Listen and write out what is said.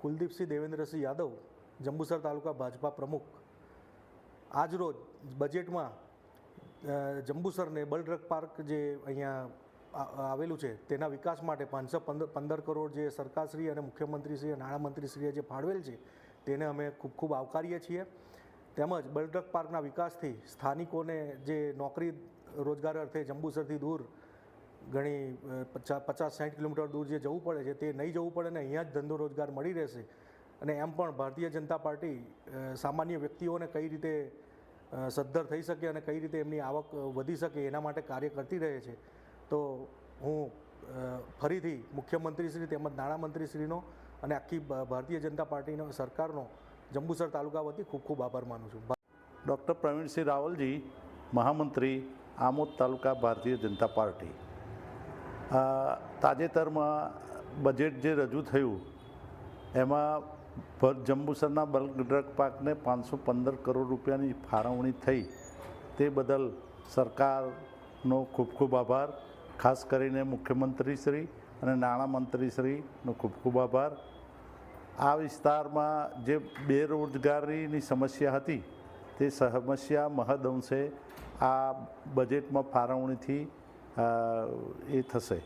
કુલદીપસિંહ દેવેન્દ્રસિંહ યાદવ, જંબુસર તાલુકા ભાજપા પ્રમુખ. આજરોજ બજેટમાં જંબુસરને બલડ્રગ પાર્ક જે અહીંયા આવેલું છે, તેના વિકાસ માટે પાંચસો પંદર કરોડ જે સરકારશ્રી અને મુખ્યમંત્રીશ્રી અને નાણામંત્રીશ્રીએ જે ફાળવેલ છે, તેને અમે ખૂબ ખૂબ આવકારીએ છીએ. તેમજ બલડ્રગ પાર્કના વિકાસથી સ્થાનિકોને જે નોકરી રોજગાર અર્થે જંબુસરથી દૂર ઘણી પચાસ સાઠ કિલોમીટર દૂર જે જવું પડે છે તે નહીં જવું પડે ને અહીંયા જ ધંધો રોજગાર મળી રહેશે. અને એમ પણ ભારતીય જનતા પાર્ટી સામાન્ય વ્યક્તિઓને કઈ રીતે સદ્ધર થઈ શકે અને કઈ રીતે એમની આવક વધી શકે એના માટે કાર્ય કરતી રહે છે. તો હું ફરીથી મુખ્યમંત્રીશ્રી તેમજ નાણામંત્રીશ્રીનો અને આખી ભારતીય જનતા પાર્ટીનો સરકારનો જંબુસર તાલુકા વતી ખૂબ ખૂબ આભાર માનું છું. ડૉક્ટર પ્રવીણસિંહ રાવલજી, મહામંત્રી, આમોદ તાલુકા ભારતીય જનતા પાર્ટી. તાજેતરમાં બજેટ જે રજૂ થયું, એમાં જંબુસરના જંબુસરના ડ્રગ પાકને પાંચસો પંદર કરોડ રૂપિયાની ફાળવણી થઈ. તે બદલ સરકારનો ખૂબ ખૂબ આભાર. ખાસ કરીને મુખ્યમંત્રીશ્રી અને નાણામંત્રીશ્રીનો ખૂબ ખૂબ આભાર. આ વિસ્તારમાં જે બેરોજગારીની સમસ્યા હતી, તે સમસ્યા મહદઅંશે આ બજેટમાં ફાળવણીથી એ થશે.